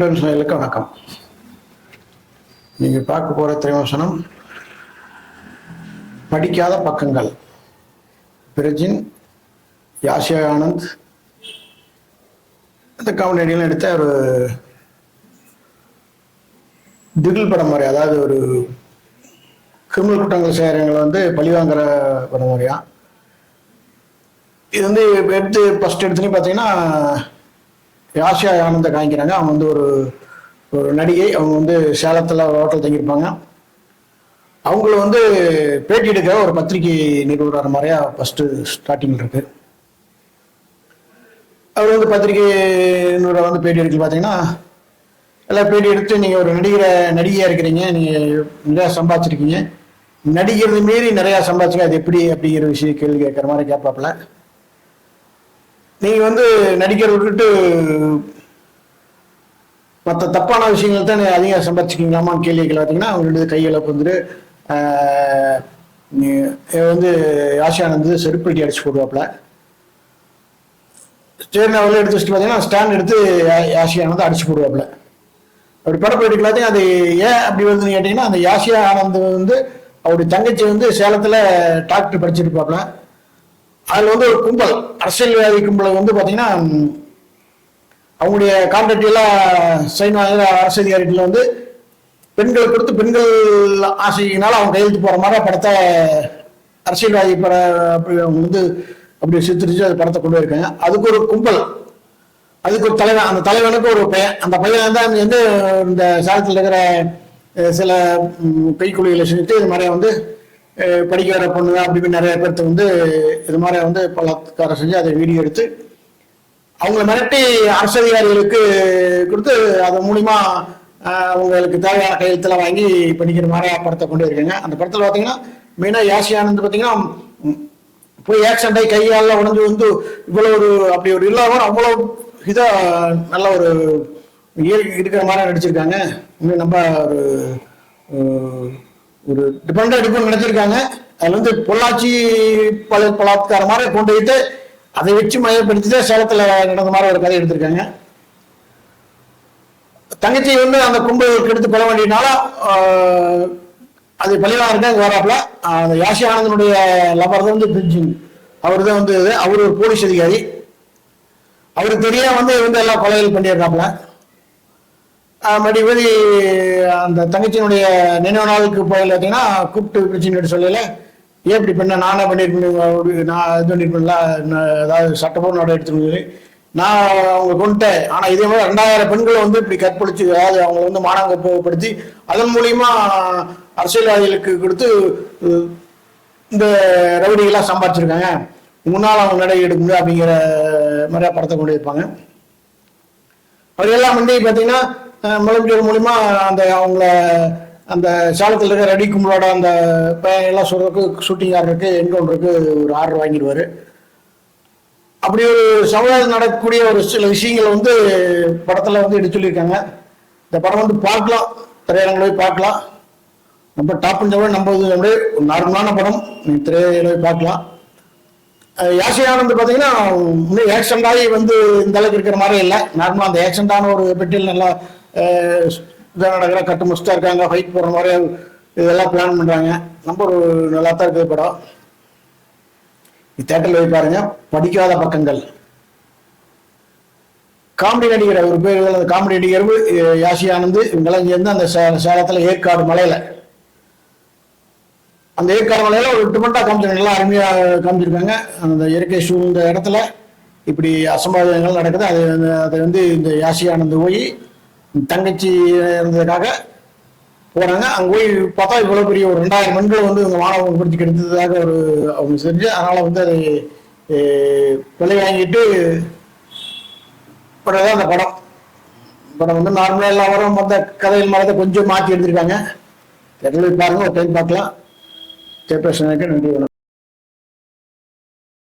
நேர்களுக்கு வணக்கம். நீங்கள் பார்க்க போகிற திரைவசனம் படிக்காத பக்கங்கள். பிரஜின் யாசியா ஆனந்த் இந்த காமெடியெல்லாம் எடுத்த ஒரு திகில் படம் மாதிரி அதாவது ஒரு கிரிமினல் குற்றங்கள் செய்கிறவங்களை வந்து பழிவாங்கிற படம் மாதிரியா? இது வந்து எடுத்து ஃபஸ்ட் எடுத்துன்னு பார்த்தீங்கன்னா ஆசியா ஆனந்த காய்க்கிறாங்க அவங்க வந்து ஒரு ஒரு நடிகை. அவங்க வந்து சேலத்தில் ஒரு ஹோட்டல் தங்கியிருப்பாங்க. அவங்கள வந்து பேட்டி எடுக்கிற ஒரு பத்திரிகை நிறுவனர் மாதிரியா ஃபஸ்ட்டு ஸ்டார்டிங்கில் இருக்கு. அவர் வந்து பத்திரிகை நிறுவனர் வந்து பேட்டி எடுக்கல பார்த்தீங்கன்னா எல்லாம் பேட்டி எடுத்து நீங்கள் ஒரு நடிகரை நடிகையாக இருக்கிறீங்க. நீங்கள் நிறையா சம்பாதிச்சிருக்கீங்க. நடிக்கிறது மீறி நிறையா சம்பாதிச்சிங்க அது எப்படி அப்படிங்கிற விஷயம் கேள்வி கேட்குற மாதிரி கேட்பாப்புல. நீங்கள் வந்து நடிக்கிற விட்டுட்டு மற்ற தப்பான விஷயங்கள் தான் அதிகம் சம்பாதிச்சிக்கிங்களாமான்னு கேள்வி கேட்கல பார்த்தீங்கன்னா அவங்களோட கையிழப்பு வந்துட்டு வந்து ஆசியானந்து செருப்பட்டி அடிச்சு போடுவாப்புல. ஸ்டேட் லெவலில் எடுத்து வச்சுட்டு பார்த்தீங்கன்னா ஸ்டாண்ட் எடுத்து யா- அடிச்சு போடுவாப்புல. அப்படி படம் போயிட்டு எல்லாத்தையும் அது ஏன் அப்படி வருதுன்னு கேட்டிங்கன்னா அந்த யாஷியா ஆனந்த் வந்து அவருடைய தங்கச்சி வந்து சேலத்தில் டாக்டர் படிச்சிருப்பாப்புல. அதில் வந்து ஒரு கும்பல் அரசியல்வாதி கும்பலை வந்து பார்த்தீங்கன்னா அவங்களுடைய கான்ட்ராக்ட் எல்லாம் சைன் வாங்கிற அரசு அதிகாரிகள் வந்து பெண்களை கொடுத்து பெண்கள் ஆசையினால அவங்க கையெழுத்து போகிற மாதிரி படத்தை அரசியல்வாதி பட அப்படி அவங்க வந்து அப்படி சித்தரிச்சு அந்த படத்தை கொண்டு போயிருக்காங்க. அதுக்கு ஒரு கும்பல். அதுக்கு ஒரு தலைவன் அந்த தலைவனுக்கு ஒரு பையன். அந்த பையன் தான் வந்து இந்த சாலத்தில் இருக்கிற சில கைக்குழிகளை செஞ்சுட்டு இது மாதிரி வந்து படிக்க வர பொண்ணுங்க அப்படி நிறைய பேர்த்த வந்து இது மாதிரி வந்து பலாத்காரம் செஞ்சு அதை வீடியோ எடுத்து அவங்கள மிரட்டி அரசு அதிகாரிகளுக்கு கொடுத்து அது மூலிமா அவங்களுக்கு தேவையான கையெழுத்துல வாங்கி படிக்கிற மாதிரி படத்தை கொண்டு இருக்காங்க அந்த படத்தில் பார்த்தீங்கன்னா மெயினாக யாசியானந்து பார்த்தீங்கன்னா போய் ஆக்சிடென்ட் ஆகி கையால உடஞ்சு வந்து இவ்வளோ ஒரு அப்படி ஒரு இல்லாமல் அவ்வளோ இதாக நல்ல ஒரு இயற்கை இருக்கிற மாதிரி நடிச்சிருக்காங்க. இன்னும் நம்ம ஒரு ஒரு டிபெண்டா டிபெண்ட் நினைச்சிருக்காங்க. அதில் வந்து பொள்ளாச்சி பல பலாத்கார மாதிரி கொண்டு போயிட்டு அதை வச்சு மையப்படுத்தி சேலத்துல சேலத்தில் நடந்த மாதிரி ஒரு கதை எடுத்திருக்காங்க. தங்கச்சி வந்து அந்த கும்பலுக்கு எடுத்து கொள்ள வேண்டியனால பள்ளியெல்லாம் அது அங்கே வராப்புல அந்த யாஷி ஆனந்தனுடைய லபர் தான் வந்து பிரிட்ஜிங் அவர் தான் வந்து அவர் ஒரு போலீஸ் அதிகாரி. அவருக்கு தெரியாம வந்து இவங்க எல்லாம் கொலைகள் பண்ணிடுறாப்புல மறுபடி அந்த தங்கச்சியினுடைய நினைவு நாளுக்கு போயில பார்த்தீங்கன்னா கூப்பிட்டு பிரச்சனை சொல்லல ஏன் இப்படி பண்ண? நானே பண்ணியிருப்பேன் நான் இது பண்ணியிருப்பேன்ல நான் ஏதாவது சட்டப்பூர்வ நடவடிக்கை எடுத்துருந்தது நான் அவங்க கொண்டுட்டேன். ஆனால் இதே மாதிரி ரெண்டாயிரம் பெண்களை வந்து இப்படி கற்பழிச்சு அதாவது அவங்களை வந்து மானங்கப்படுத்தி அதன் மூலியமா அரசியல்வாதிகளுக்கு கொடுத்து இந்த ரவுடிகளாக சம்பாதிச்சிருக்காங்க. முன்னால் அவங்க நடை எடுக்க முடியும் அப்படிங்கிற மாதிரியா படத்தை கொண்டு வைப்பாங்க அவர் எல்லாம் வந்து பார்த்தீங்கன்னா மலைப்பிடியர் மூலிமா அந்த அவங்கள அந்த சேலத்தில் இருக்கிற ரெடி கும்பலோட அந்த பையன் எல்லாம் சொல்றதுக்கு ஷூட்டிங் ஆடுறதுக்கு என்கவுண்டருக்கு ஒரு ஆர்டர் வாங்கிடுவார். அப்படி ஒரு சமுதாயத்தில் நடக்கக்கூடிய ஒரு சில விஷயங்கள் வந்து படத்தில் வந்து எடுத்து சொல்லியிருக்காங்க. இந்த படம் வந்து பார்க்கலாம். திரையரங்கில் போய் பார்க்கலாம். ரொம்ப டாப் விட நம்ம இது அப்படியே ஒரு நார்மலான படம். நீ திரையில போய் பார்க்கலாம். அஹ் பார்த்தீங்கன்னா இன்னும் ஆக்சிடென்ட் ஆகி வந்து இந்த அளவுக்கு இருக்கிற மாதிரி இல்லை. நார்மலாக அந்த ஆக்சிடென்டான ஒரு பெட்டியில் நல்லா அஹ், கட்டு முஸ்டாக இருக்காங்க ஃபைட் போடுற மாதிரி இதெல்லாம் பிளான் பண்ணுறாங்க ரொம்ப ஒரு நல்லா தான் இருக்குது படம். தேட்டரில் போய் பாருங்க படிக்காத பக்கங்கள். காமெடி நடிகர் ஒரு பேர் அந்த காமெடி நடிகர் யாசி ஆனந்த். இவங்கெல்லாம் சேர்ந்து அந்த சே- சேலத்தில் ஏற்காடு மலையில். அந்த ஏற்காடு மலையில ஒரு டிஃபரெண்டாக காமிச்சிருக்காங்க. நல்லா அருமையாக காமிச்சிருக்காங்க. அந்த இயற்கை சூழ்ந்த இடத்துல இப்படி அசம்பாவிதங்கள் நடக்குது. அது அதை வந்து இந்த யாசி ஆனந்த் போய் தங்கச்சி இருந்ததுக்காக போறாங்க. அங்கே போய் பார்த்தா இவ்வளோ பெரிய ஒரு ரெண்டாயிரம் பெண்களை வந்து இவங்க மாணவன் படுத்தி கெடுத்ததாக ஒரு அவங்க செஞ்சு அதனால வந்து அதை விலை வாங்கிட்டு படம் அந்த படம். படம் வந்து நார்மலாக எல்லாரும் வரும் மற்ற கதைகள் கொஞ்சம் மாற்றி எடுத்திருக்காங்க. தெரியல பாருங்க ஒரு டைம் பார்க்கலாம். ஜெயபிரசனுக்கு நன்றி வணக்கம்.